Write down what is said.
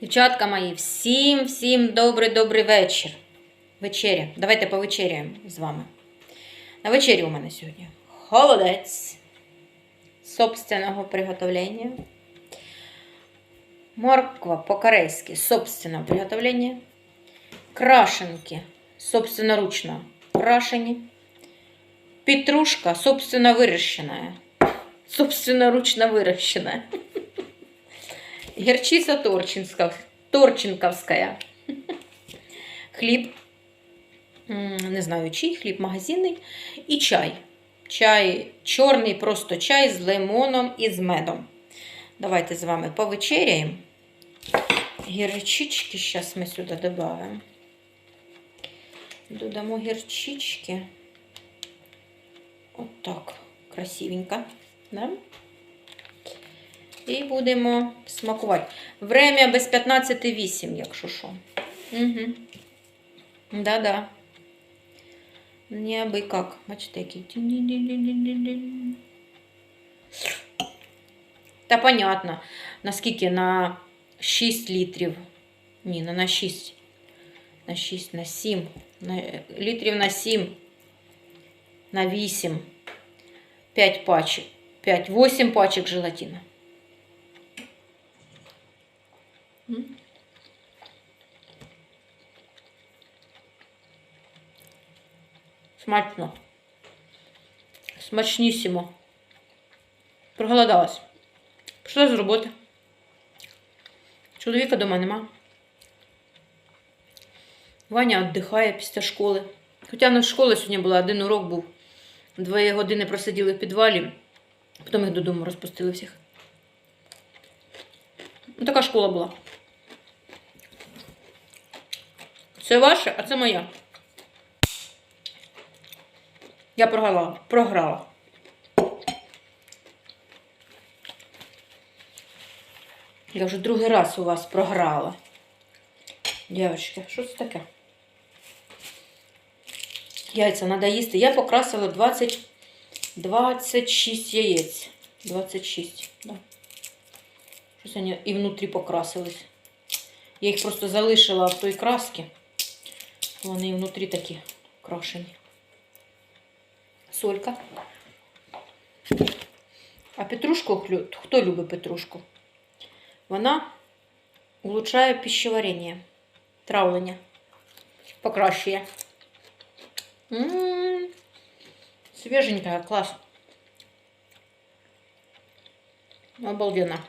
Дівчатка мої, всім, всім добрий, добрий вечір. Вечеря. Давайте повечеряємо з вами. На вечері у мене сьогодні холодець собственного приготовлення. Морква по-корейськи собственного приготовлення. Крашенки собственноручно крашені. Петрушка собственно выращенная. Собственноручно выращенная. Герчица торчинская, торчинковская. Хліб. Не знаю, чий, хліб магазинний. І чай. Чай чорний, просто чай з лимоном і з медом. Давайте з вами повечеряємо. Гірчички зараз ми сюди додаємо. Додамо гірчички. От так, красивенько. Да? І будемо смакувати. Время без 15.08, якщо що. Угу. Да-да. Не аби як. Бачите, який. Та понятно. Наскільки на 6 літрів. Ні, не на 6. На 6, на 7. На, літрів на 7. На 8. 5 пачек. 5, 8 пачек желатина. Смачно. Смачнісімо. Проголодалась. Пішла з роботи. Чоловіка дома нема. Ваня віддихає після школи. Хоча не школа сьогодні була, один урок був. Дві години просиділи в підвалі, потім їх додому розпустили всіх. Ну, така школа була. Це ваше, а це моя. Я програла. Програла. Я вже другий раз у вас програла. Дівчатки, що це таке? Яйця треба їсти. Я покрасила 20, 26 яєць. 26, да. Щось вони і внутрі покрасились. Я їх просто залишила в той красці. Вони і внутрі такі крашені. Солька. А петрушку, хлю- хто любить петрушку? Вона улучшає пищеварення, травлення, покращує. М, Свеженькая, класс. Обалденно.